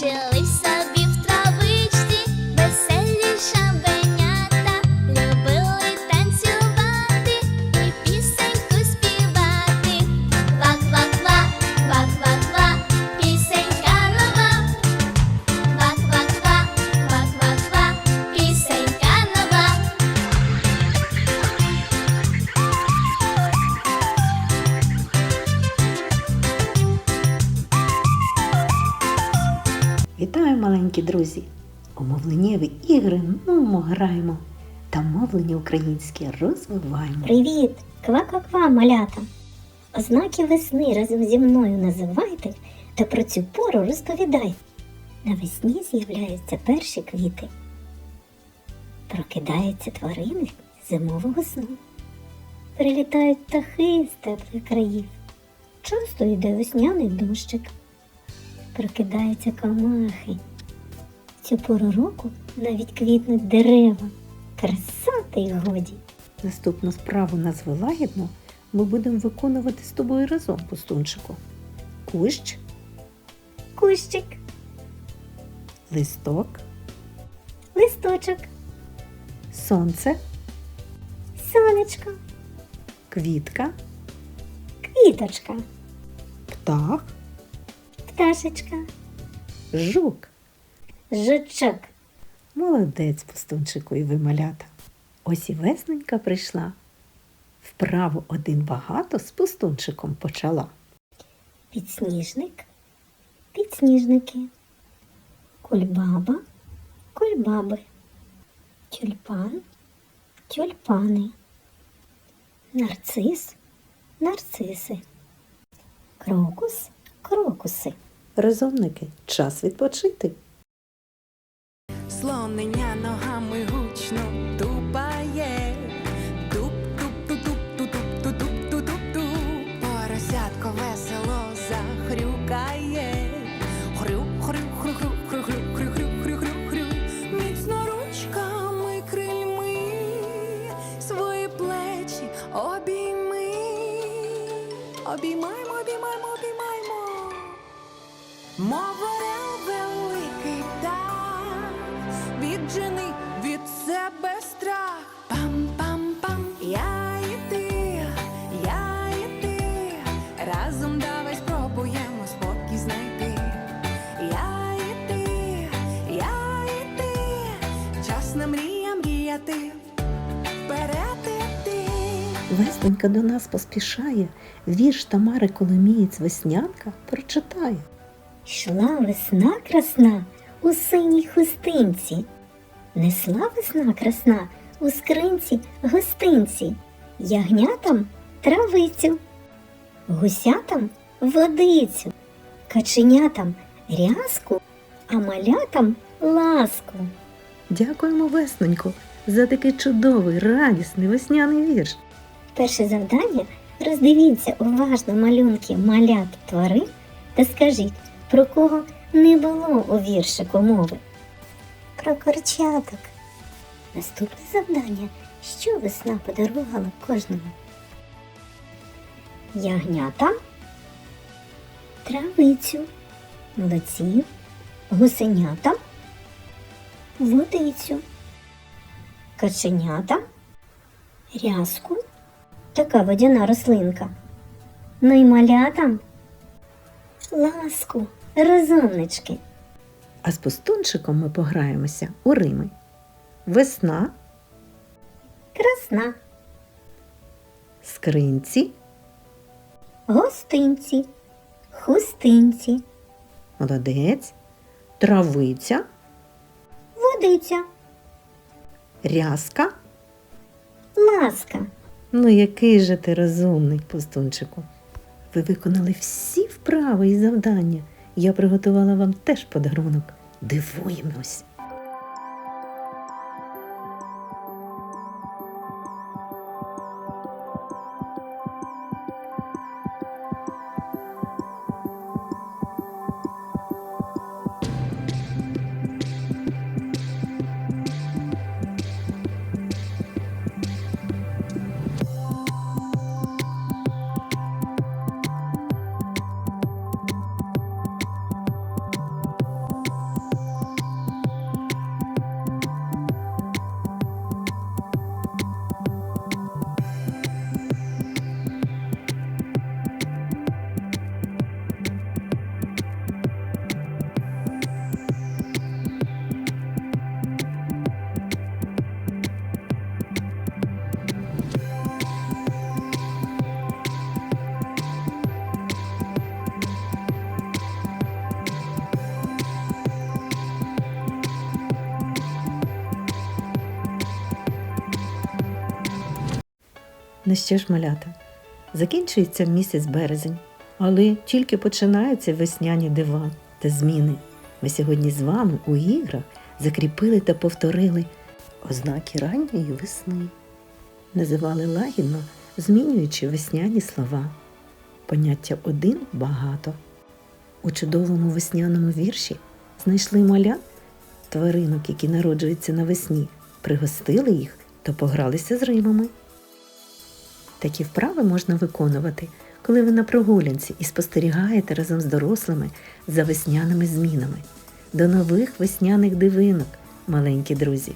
chili sauce. Маленькі друзі! У мовленнєві ігри ну граємо та мовлення українське розвиваємо. Привіт! Ква-ква-ква, малята! Ознаки весни разом зі мною називайте та про цю пору розповідайте. Навесні з'являються перші квіти. Прокидаються тварини зимового сну. Прилітають птахи з теплих країв. Часто йде весняний дощик. Прокидаються камахи. Цю пору року навіть квітнуть дерева. Краса та й годі. Наступну справу назви лагідно ми будемо виконувати з тобою разом, пустунчику. Кущ, Кущик, листок, листочок, сонце, сонечко, квітка, квіточка, птах, пташечка, жук. Жучок. Молодець, пустунчику, і ви малята. Ось і весненька прийшла. Вправу один багато з пустунчиком почала. Підсніжник, підсніжники, кульбаба, кульбаби, тюльпан, тюльпани, нарцис, нарциси, крокус, крокуси. Розумники, час відпочити. Слонення ногами гучно тупає. туп туп Поросятко весело захрюкає. Хрю, хрю, хрю, хрю, хрю, хрю, хрю, крильми свої плечі обійми. Обіймаймо, обіймаймо, обіймаймо. Мов орел великий птах, віджени від себе страх. Пам-пам-пам, я і ти, я і ти, разом давай спробуємо спокій знайти. Я і ти, я і ти, час на мрія мріяти, вперед іти. Весненька до нас поспішає, вірш Тамари Коломієць Веснянка прочитає. Йшла весна красна у синій хустинці, несла весна красна у скринці гостинці, ягнятам травицю, гусятам водицю, каченятам рязку, а малятам ласку. Дякуємо, весненько, за такий чудовий, радісний весняний вірш. Перше завдання роздивіться уважно малюнки малят тварин та скажіть, про кого не було у віршику мови. Про корчаток. Наступне завдання, що весна подарувала кожному. Ягнятам, травицю, молодців, гусенятам, водицю, каченятам, рязку, така водяна рослинка. Ну й малятам ласку, розумнички. А з пустунчиком ми пограємося у Рими. Весна, Красна, скринці, гостинці, хустинці, молодець, травиця, водиця, рязка. ласка. Ну, який же ти розумний, пустунчику. Ви виконали всі вправи і завдання. Я приготувала вам теж подарунок. Дивуємось. Ну що ж, малята, закінчується місяць березень, але тільки починаються весняні дива та зміни. Ми сьогодні з вами у іграх закріпили та повторили ознаки ранньої весни. Називали лагідно, змінюючи весняні слова. Поняття один багато. У чудовому весняному вірші знайшли маля тваринок, які народжуються навесні, пригостили їх та погралися з рибами. Такі вправи можна виконувати, коли ви на прогулянці і спостерігаєте разом з дорослими за весняними змінами. До нових весняних дивинок, маленькі друзі!